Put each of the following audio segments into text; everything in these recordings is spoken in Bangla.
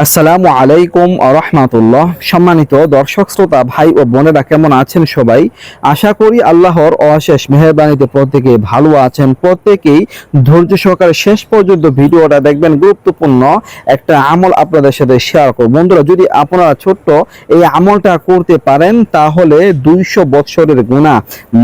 আসসালামু আলাইকুম রহমাতুল্লাহ। সম্মানিত দর্শক, শ্রোতা, ভাই ও বোনেরা, কেমন আছেন সবাই? আশা করি আল্লাহর অশেষ মেহরবানিতে প্রত্যেকে ভালো আছেন। প্রত্যেকেই ধৈর্য সহকারে শেষ পর্যন্ত ভিডিওটা দেখবেন। গুরুত্বপূর্ণ একটা আমল আপনাদের সাথে শেয়ার করব। বন্ধুরা, যদি আপনারা ছোট্ট এই আমলটা করতে পারেন, তাহলে দুইশো বৎসরের গুণা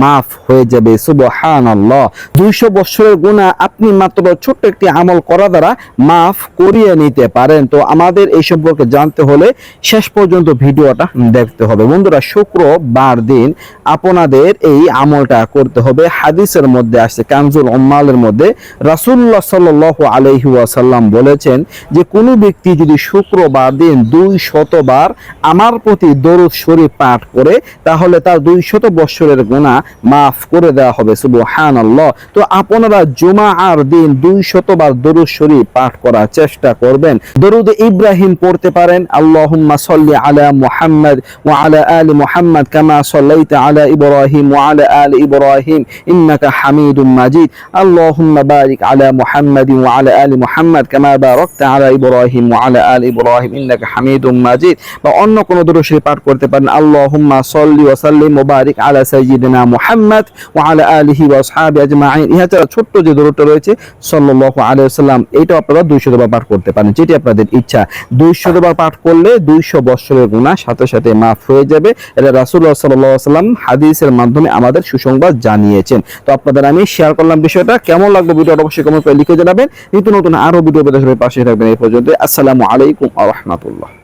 মাফ হয়ে যাবে। সুবহান আল্লাহ দুইশো বৎসরের গুণা আপনি মাত্র ছোট্ট একটি আমল করা দ্বারা মাফ করিয়ে নিতে পারেন। তো আমাদের এই সম্পর্কে জানতে হলে শেষ পর্যন্ত ভিডিওটা দেখতে হবে। বন্ধুরা, শুক্রবার দিন আপনাদের এই আমলটা করতে হবে। হাদিসের মধ্যে আসছে, কানজুল উম্মালের মধ্যে রাসূলুল্লাহ সাল্লাল্লাহু আলাইহি ওয়াসাল্লাম বলেছেন যে, কোনো ব্যক্তি যদি শুক্রবার দিন দুই শতবার আমার প্রতি দরুদ শরীফ পাঠ করে, তাহলে তার দুই শত বৎসরের গুনাহ মাফ করে দেওয়া হবে। সুবহানাল্লাহ। তো আপনারা জুমা আর দিন দুই শতবার দরুদ শরীফ পাঠ করার চেষ্টা করবেন। দরুদ ইব্রাহিম পড়তে পারেন। আল্লাহুম্মা সাল্লি আলা মুহাম্মদ ওয়া আলা আলি মুহাম্মদ কামা সাল্লাইতা আলা ইব্রাহিম ওয়া আলা আলি ইব্রাহিম ইন্নাকা হামিদুম মাজিদ। আল্লাহুম্মা বারিক আলা মুহাম্মদ ওয়া আলা আলি মুহাম্মদ কামা বারাকতা আলা ইব্রাহিম ওয়া আলা আলি ইব্রাহিম ইন্নাকা হামিদুম মাজিদ। বা অন্য কোনো দরুদ পাঠ করতে পারেন। আল্লাহুম্মা সাল্লি ওয়া সাল্লিম ওয়া বারিক আলা সাইয়্যিদিনা মুহাম্মদ ওয়া আলা আলিহি ওয়া আসহাবিহি আজমাইন। ইহা ছাড়া ছোট্ট যে দরুদটা রয়েছে, সাল্লাল্লাহু আলাইহি ওয়াসাল্লাম এটা আপনারা 200 বার পাঠ করতে পারেন, যেটি আপনাদের ইচ্ছা। 200 বার পাঠ করলে 200 বছরের গুণা সাথে সাথে মাফ হয়ে যাবে। এটা রাসুল্লাহ সাল্লাম হাদিসের মাধ্যমে আমাদের সুসংবাদ জানিয়েছেন। তো আপনাদের আমি শেয়ার করলাম বিষয়টা। কেমন লাগল ভিডিওটা অবশ্যই কমেন্ট করে লিখে জানাবেন। নিত্য নতুন আরও ভিডিও পেতে পাশে থাকবেন। এই পর্যন্ত আসসালামু আলাইকুম রাহমাতুল্লাহ।